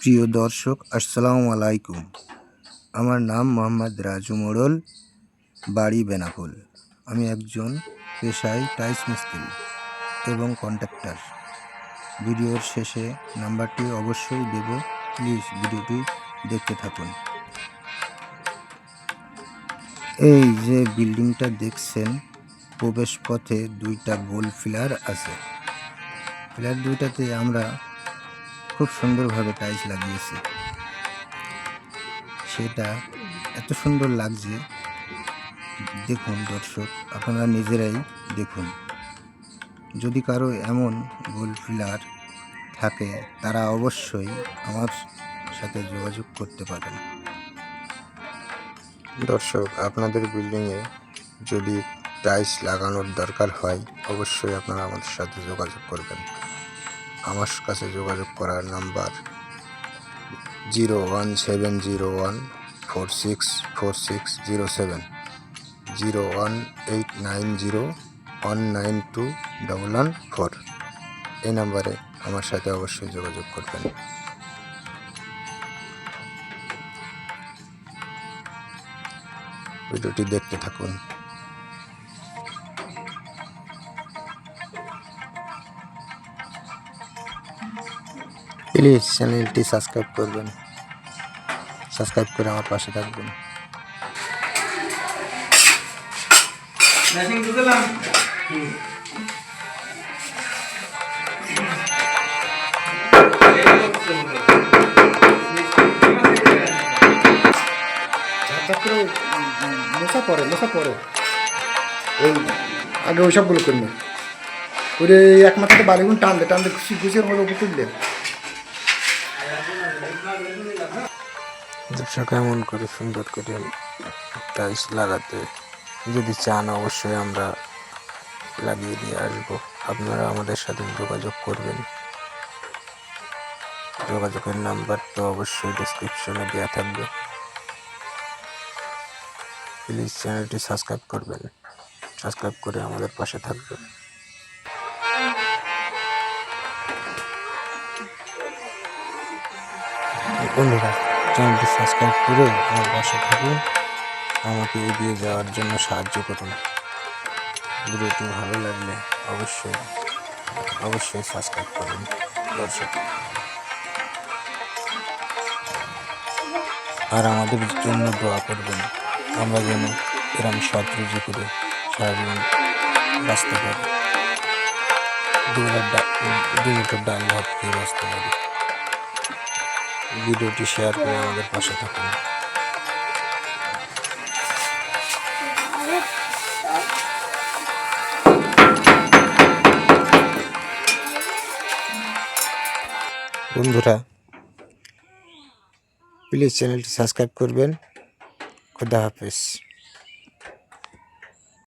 প্রিয় দর্শক, আসসালামু আলাইকুম। আমার নাম মোহাম্মদ রাজু মোড়ল, বাড়ি বেনাপোল। আমি একজন পেশায় টাইস মিস্ত্রি এবং কন্ট্রাক্টর। ভিডিওর শেষে নাম্বারটি অবশ্যই দেব। প্লিজ ভিডিওটি দেখতে থাকুন। এই যে বিল্ডিংটা দেখছেন, প্রবেশ পথে দুইটা গোল ফিলার আছে। ফিলার দুইটাতে আমরা খুব সুন্দরভাবে টাইলস লাগিয়েছি। সেটা এত সুন্দর লাগছে। দেখুন দর্শক, আপনারা নিজেরাই দেখুন। যদি কারও এমন গোল ফিলার থাকে, তারা অবশ্যই আমার সাথে যোগাযোগ করতে পারেন। দর্শক, আপনাদের বিল্ডিংয়ে যদি টাইলস লাগানোর দরকার হয়, অবশ্যই আপনারা আমাদের সাথে যোগাযোগ করবেন। আমার কাছে যোগাযোগ করার number zero one seven zero one four six four six zero seven zero one eight nine zero one nine two double one four. এই নাম্বারে আমার সাথে অবশ্যই যোগাযোগ করবেন। ভিডিওটি দেখতে থাকুন। প্লিজ চ্যানেলটি সাবস্ক্রাইব করবেন। সাবস্ক্রাইব করে আমার পাশে থাকবেন। মশা পড়ে মশা পড়ে ওই আগে ওইসবগুলো করবে ওরে এক মাথাতে বালিগুন টানলে টানলে খুশি খুশির মতো উপর তুললে। দর্শক, এমন করে সুন্দর করে টাইলস লাগাতে যদি চান, অবশ্যই আমরা লাগিয়ে দিয়ে আসব। আপনারা আমাদের সাথে যোগাযোগ করবেন। যোগাযোগের নাম্বার তো অবশ্যই ডিসক্রিপশনে দেওয়া থাকবে। প্লিজ চ্যানেলটি সাবস্ক্রাইব করবেন। সাবস্ক্রাইব করে আমাদের পাশে থাকবেন। বন্ধুরা, চ্যানেলটি সাবস্ক্রাইব করে আমার পাশে থাকুন। আমাকে এগিয়ে যাওয়ার জন্য সাহায্য করুন। ভিডিওটি ভালো লাগলে অবশ্যই অবশ্যই সাবস্ক্রাইব করুন, দর্শক। আর আমাদের জন্য দোয়া করবেন, আমরা যেন এরম সৎ রুজি করে সারাদিন বাঁচতে পারি দু ডাল ভাত খেয়ে বাঁচতে পারি ভিডিওটি শেয়ার করে আমাদের পাশে থাকুন। বন্ধুরা প্লিজ চ্যানেলটি সাবস্ক্রাইব করবেন। খুদা হাফেজ।